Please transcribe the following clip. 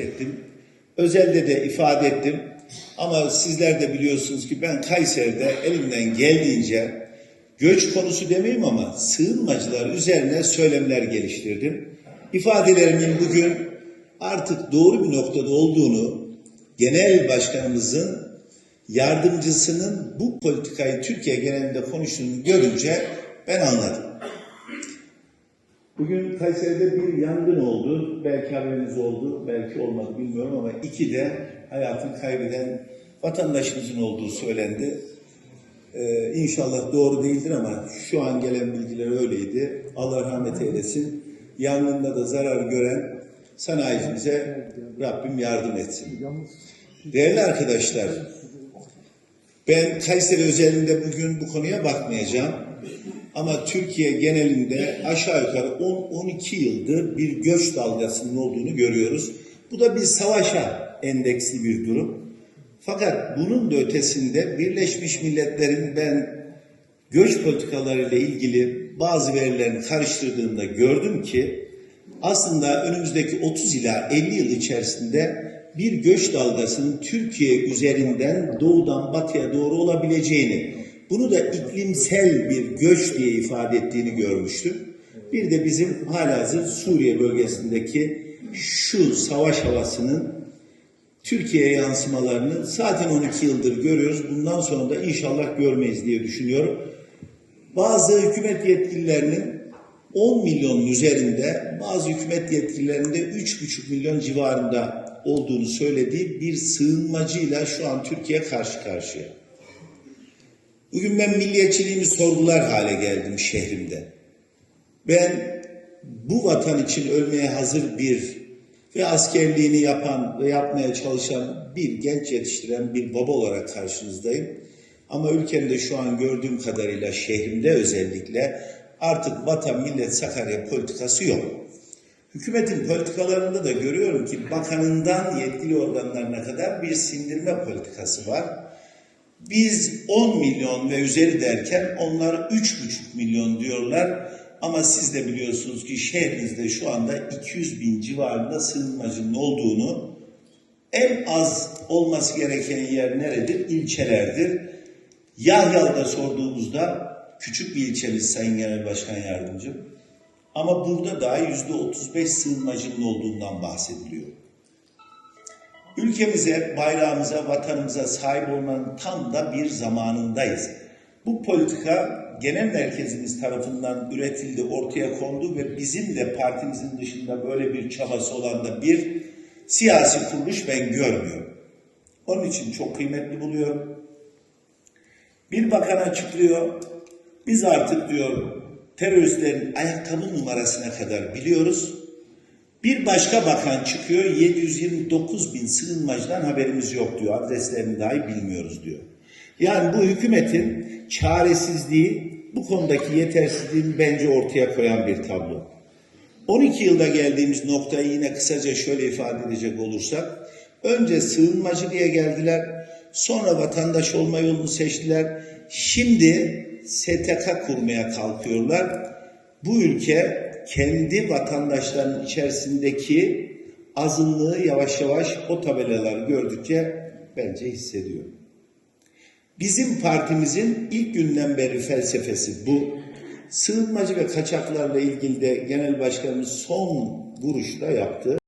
ettim. Özelde de ifade ettim. Ama sizler de biliyorsunuz ki ben Kayseri'de elimden geldiğince göç konusu demeyeyim ama sığınmacılar üzerine söylemler geliştirdim. İfadelerimin bugün artık doğru bir noktada olduğunu genel başkanımızın yardımcısının bu politikayı Türkiye genelinde konuştuğunu görünce ben anladım. Bugün Kayseri'de bir yangın oldu. Belki haberiniz oldu, belki olmadı bilmiyorum ama iki de hayatını kaybeden vatandaşımızın olduğu söylendi. Ee, inşallah doğru değildir ama şu an gelen bilgiler öyleydi. Allah rahmet eylesin. Yangında da zarar gören sanayicimize Rabbim yardım etsin. Değerli arkadaşlar, ben Kayseri özelinde bugün bu konuya bakmayacağım. Ama Türkiye genelinde aşağı yukarı 10-12 yıldır bir göç dalgasının olduğunu görüyoruz. Bu da bir savaşa endeksli bir durum. Fakat bunun da ötesinde Birleşmiş Milletler'in ben göç politikalarıyla ilgili bazı verilerini karıştırdığımda gördüm ki aslında önümüzdeki 30 ila 50 yıl içerisinde bir göç dalgasının Türkiye üzerinden doğudan batıya doğru olabileceğini, bunu da iklimsel bir göç diye ifade ettiğini görmüştüm. Bir de bizim halihazır Suriye bölgesindeki şu savaş havasının Türkiye'ye yansımalarını zaten 12 yıldır görüyoruz. Bundan sonra da inşallah görmeyiz diye düşünüyorum. Bazı hükümet yetkililerinin 10 milyonun üzerinde, bazı hükümet yetkililerinin de 3,5 milyon civarında olduğunu söylediği bir sığınmacıyla şu an Türkiye karşı karşıya. Bugün ben milliyetçiliğimi sorgular hale geldim şehrimde. Ben bu vatan için ölmeye hazır bir ve askerliğini yapan ve yapmaya çalışan bir genç yetiştiren bir baba olarak karşınızdayım. Ama ülkemde şu an gördüğüm kadarıyla şehrimde özellikle artık vatan millet Sakarya politikası yok. Hükümetin politikalarında da görüyorum ki bakanından yetkili organlarına kadar bir sindirme politikası var. Biz 10 milyon ve üzeri derken onlar 3,5 milyon diyorlar. Ama siz de biliyorsunuz ki şehrinizde şu anda 200 bin civarında sığınmacının olduğunu en az olması gereken yer neredir? İlçelerdir. Yahyalı'da sorduğumuzda küçük bir ilçemiz Sayın Genel Başkan Yardımcım. Ama burada daha yüzde 35 sığınmacının olduğundan bahsediliyor. Ülkemize, bayrağımıza, vatanımıza sahip olmanın tam da bir zamanındayız. Bu politika genel merkezimiz tarafından üretildi, ortaya kondu ve bizim de partimizin dışında böyle bir çabası olan da bir siyasi kuruluş ben görmüyorum. Onun için çok kıymetli buluyorum. Bir bakan açıklıyor, biz artık diyor teröristlerin ayakkabı numarasına kadar biliyoruz. Bir başka bakan çıkıyor 729 bin sığınmacıdan haberimiz yok diyor. Adreslerini dahi bilmiyoruz diyor. Yani bu hükümetin çaresizliği bu konudaki yetersizliğini bence ortaya koyan bir tablo. 12 yılda geldiğimiz noktayı yine kısaca şöyle ifade edecek olursak, önce sığınmacı diye geldiler, sonra vatandaş olma yolunu seçtiler, şimdi STK kurmaya kalkıyorlar. Bu ülke kendi vatandaşlarının içerisindeki azınlığı yavaş yavaş o tabelaları gördükçe bence hissediyor. Bizim partimizin ilk günden beri felsefesi bu. Sığınmacı ve kaçaklarla ilgili de genel başkanımız son vuruşta yaptı.